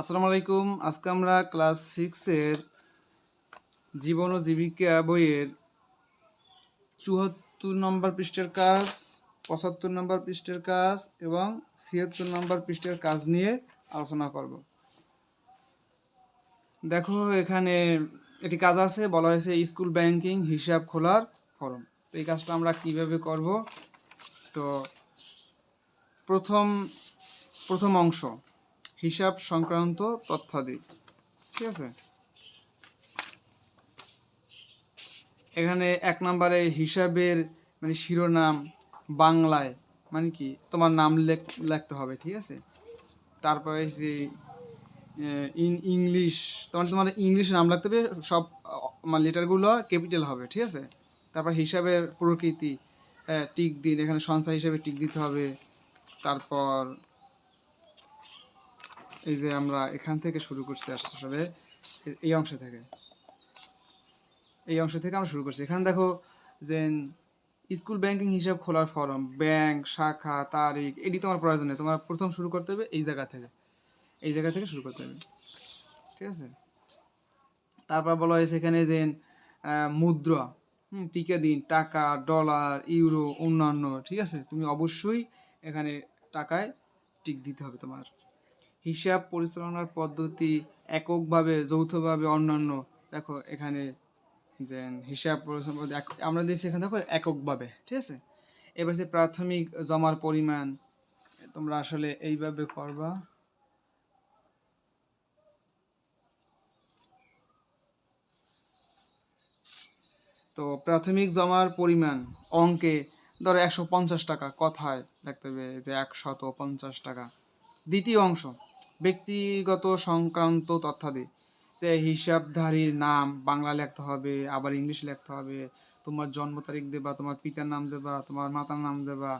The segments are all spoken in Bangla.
আসসালামু আলাইকুম। আজকে আমরা ক্লাস সিক্সের জীবন ও জীবিকা বইয়ের চুয়াত্তর নম্বর পৃষ্ঠের কাজ, পঁচাত্তর নম্বর পৃষ্ঠের কাজ এবং ছিয়াত্তর নম্বর পৃষ্ঠের কাজ নিয়ে আলোচনা করব। দেখো এখানে একটি কাজ আছে, বলা হয়েছে স্কুল ব্যাংকিং হিসাব খোলার ফরম। তো এই কাজটা আমরা কীভাবে করব? তো প্রথম প্রথম অংশ। হিসাব সংক্রান্ত তথ্যাদি। ঠিক আছে? এখানে এক নম্বরে হিসাবের মানে শিরোনাম বাংলায় মানে কি? তোমার নাম লেখ, লিখতে হবে, ঠিক আছে? তারপরে যে ইন, ইংলিশ, তোমার তোমার ইংলিশ নাম লিখতে হবে, সব মানে লেটারগুলো ক্যাপিটাল হবে, ঠিক আছে? তারপর হিসাবের প্রকৃতি টিক দিন, এখানে সংখ্যা হিসাবে টিক দিতে হবে, তারপর এই যে আমরা এখান থেকে শুরু করছি আসলে, এই অংশ থেকে। এই অংশ থেকে আমরা শুরু করছি। এখানে দেখো যে স্কুল ব্যাংকিং হিসাব খোলার ফর্ম, ব্যাংক, শাখা, তারিখ, এটি তোমার প্রয়োজন নেই। তোমার প্রথম শুরু করতে হবে এই জায়গা থেকে। এই জায়গা থেকে শুরু করতে হবে। ঠিক আছে? তারপর বলা হয়েছে এখানে যে মুদ্রা, হুম, টিকা দিন, টাকা, ডলার, ইউরো, অন্যান্য, ঠিক আছে? তুমি অবশ্যই এখানে টাকায় টিক দিতে হবে তোমার। হিসাব পরিচালনার পদ্ধতি এককভাবে, যৌথভাবে অন্যান্য। দেখো এখানে যে হিসাব পরিচালনা আমরা দিয়েছি এখানে দেখো এককভাবে, ঠিক আছে? এবার হচ্ছে প্রাথমিক জমার পরিমাণ, তোমরা আসলে এইভাবে করবা। তো প্রাথমিক জমার পরিমাণ অঙ্কে ধরো একশো পঞ্চাশ টাকা, কথায় লিখতে হবে যে একশত পঞ্চাশ টাকা। দ্বিতীয় অংশ ব্যক্তিগত সংক্রান্ত তথ্যাদি। যে হিসাবধারীর নাম বাংলা লিখতে হবে, আবার ইংলিশ লিখতে হবে, তোমার জন্ম তারিখ দেবা, তোমার পিতার নাম দেবা, তোমার মাতার নাম দেবা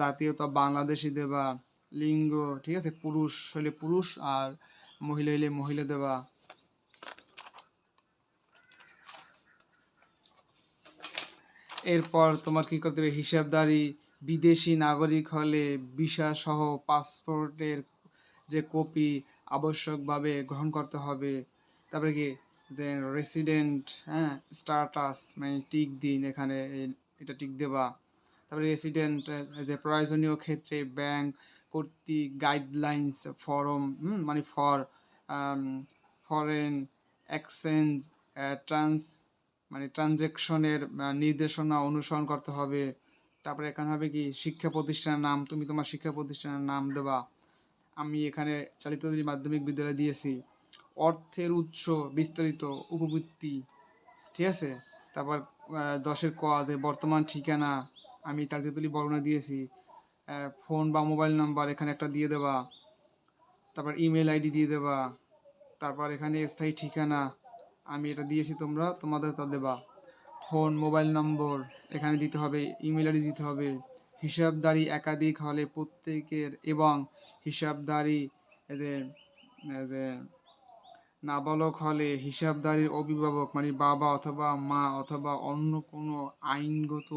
জাতীয়তা বাংলাদেশি দেবা, লিঙ্গ, ঠিক আছে? পুরুষ হলে পুরুষ আর মহিলা হলে মহিলা দেবা। এরপর তোমার কি করতে হবে? হিসাবদারি বিদেশি নাগরিক হলে ভিসা সহ পাসপোর্টের যে কপি আবশ্যকভাবে গ্রহণ করতে হবে। তারপরে কি? যে রেসিডেন্ট হ্যাঁ স্টাটাস মানে টিক দিন এখানে এটা টিক দেবা। তারপরে রেসিডেন্ট যে প্রয়োজনীয় ক্ষেত্রে ব্যাংক কর্তৃক গাইডলাইন্স ফরম মানে ফর ফরেন এক্সচেঞ্জ ট্রান্স মানে ট্রানজ্যাকশনের নির্দেশনা অনুসরণ করতে হবে। তারপরে এখানে হবে কি? শিক্ষা প্রতিষ্ঠানের নাম, তুমি তোমার শিক্ষা প্রতিষ্ঠানের নাম দেবা। আমি এখানে চালিত মাধ্যমিক বিদ্যালয় দিয়েছি। অর্থের উৎস বিস্তারিত উপবৃত্তি, ঠিক আছে? তারপর দশের ক যে বর্তমান ঠিকানা, আমি তালিতলি বর্ণনা দিয়েছি। ফোন বা মোবাইল নাম্বার এখানে একটা দিয়ে দেবা। তারপর ইমেল আইডি দিয়ে দেবা। তারপর এখানে স্থায়ী ঠিকানা, আমি এটা দিয়েছি তোমরা, তোমাদের তা দেবা। ফোন, মোবাইল নম্বর এখানে দিতে হবে, ইমেল আইডি দিতে হবে। হিসাবদারি একাধিক হলে প্রত্যেকের এবং হিসাবদারি যে যে, নাবালক হলে হিসাবদারির অভিভাবক মানে বাবা অথবা মা অথবা অন্য কোনো আইনগত,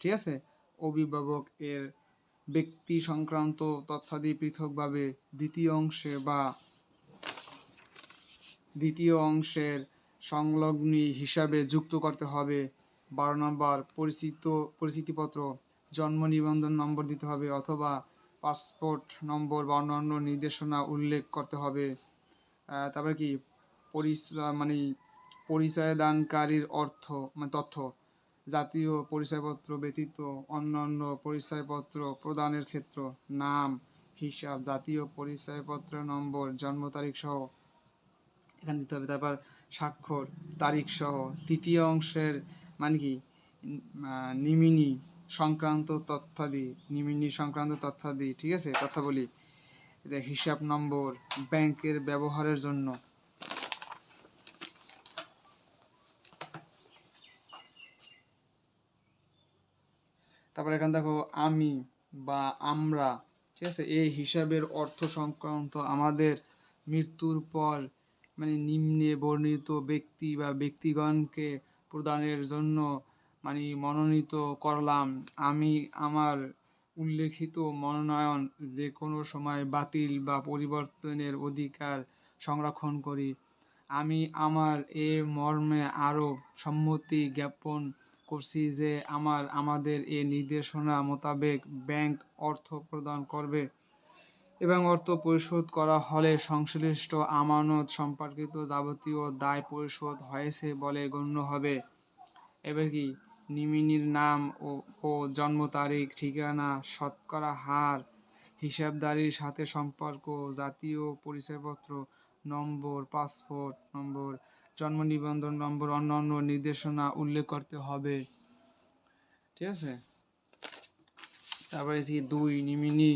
ঠিক আছে? অভিভাবক এর ব্যক্তি সংক্রান্ত তথ্যাদি পৃথকভাবে দ্বিতীয় অংশে বা দ্বিতীয় অংশের সংলগ্নী হিসাবে যুক্ত করতে হবে। বারো নম্বর, পরিচিত, পরিচিতিপত্র, জন্ম নিবন্ধন নম্বর দিতে হবে অথবা পাসপোর্ট নম্বর বা অন্যান্য নির্দেশনা উল্লেখ করতে হবে। তারপরে কি? পরিচয় মানে পরিচয় দানকারীর অর্থ মানে তথ্য, জাতীয় পরিচয়পত্র ব্যতীত অন্যান্য পরিচয়পত্র প্রদানের ক্ষেত্র, নাম, হিসাব, জাতীয় পরিচয়পত্র নম্বর, জন্ম তারিখ সহ। এখানে দিতে হবে। তারপর স্বাক্ষর, তারিখ সহ। তৃতীয় অংশের মানে কি? নিমিনি সংক্রান্ত তথ্যাদি নিমিনি সংক্রান্ত তথ্যাদি, ঠিক আছে? তথ্যাবলী যে হিসাব নম্বর, ব্যাংকের ব্যবহারের জন্য। তারপর এখানে দেখো, আমি বা আমরা, ঠিক আছে? এই হিসাবের অর্থ সংক্রান্ত আমাদের মৃত্যুর পর মানে নিম্নে বর্ণিত ব্যক্তি বা ব্যক্তিগণকে প্রদানের জন্য মানে মনোনীত করলাম। আমি আমার উল্লেখিত মনোনয়ন যে কোনো সময় বাতিল বা পরিবর্তনের অধিকার সংরক্ষণ করি। আমি আমার এ মর্মে আরও সম্মতি জ্ঞাপন করছি যে আমার, আমাদের এ নির্দেশনা মোতাবেক ব্যাংক অর্থ প্রদান করবে এবং অর্থ পরিশোধ করা হলে সংশ্লিষ্ট আমানত সম্পর্কিত যাবতীয় দায় পরিশোধ হয়েছে বলে গণ্য হবে। এবার কি? নিমিনির নাম ও ও জন্ম তারিখ, ঠিকানা, শতকরা হার, হিসাবদারির সাথে সম্পর্ক, জাতীয় পরিচয়পত্র, নম্বর, পাসপোর্ট, নম্বর, জন্ম নিবন্ধন নম্বর, অন্যান্য নির্দেশনা উল্লেখ করতে হবে। ঠিক আছে? তারপরে যে দুই, নিমিনি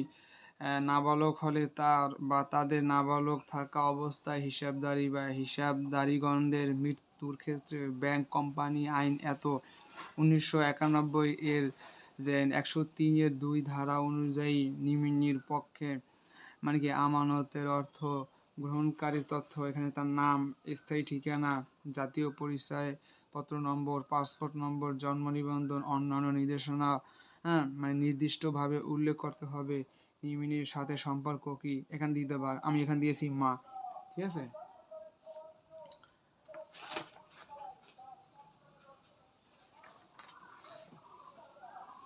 নাবালক হলে তার বা তাদের নাবালক থাকা অবস্থায় হিসাবদারি বা হিসাবদারিগণদের মৃত্যুর ক্ষেত্রে ব্যাংক, কোম্পানি, আইন এত উনিশশো একানব্বই এর যে একশো তিনের দুই ধারা অনুযায়ী নিমিনির পক্ষে মানে কি, আমানতের অর্থ, গ্রহণকারীর তথ্য, এখানে তার নাম, স্থায়ী ঠিকানা, জাতীয় পরিচয় পত্র নম্বর, পাসপোর্ট নম্বর, জন্ম নিবন্ধন, অন্যান্য নির্দেশনা হ্যাঁ মানে নির্দিষ্টভাবে উল্লেখ করতে হবে, নিমিনির সাথে সম্পর্ক কি? এখানে দিতে পার আমি এখানে দিয়েছি মা, ঠিক আছে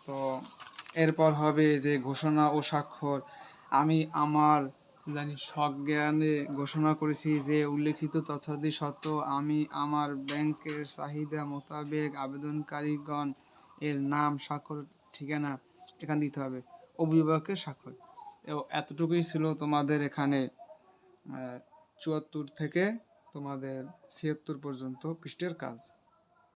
তো এরপর হবে যে ঘোষণা ও স্বাক্ষর। আমি আমার জানি সজ্ঞানে ঘোষণা করেছি যে উল্লেখিত তথ্যাদি সত্ত্বেও আমি আমার ব্যাংকের চাহিদা মোতাবেক আবেদনকারীগণ এর নাম, স্বাক্ষর, ঠিকানা এখানে দিতে হবে। অভিভাবকের স্বাক্ষর। এতটুকুই ছিল তোমাদের এখানে চুয়াত্তর থেকে তোমাদের ছিয়াত্তর পর্যন্ত পৃষ্ঠের কাজ।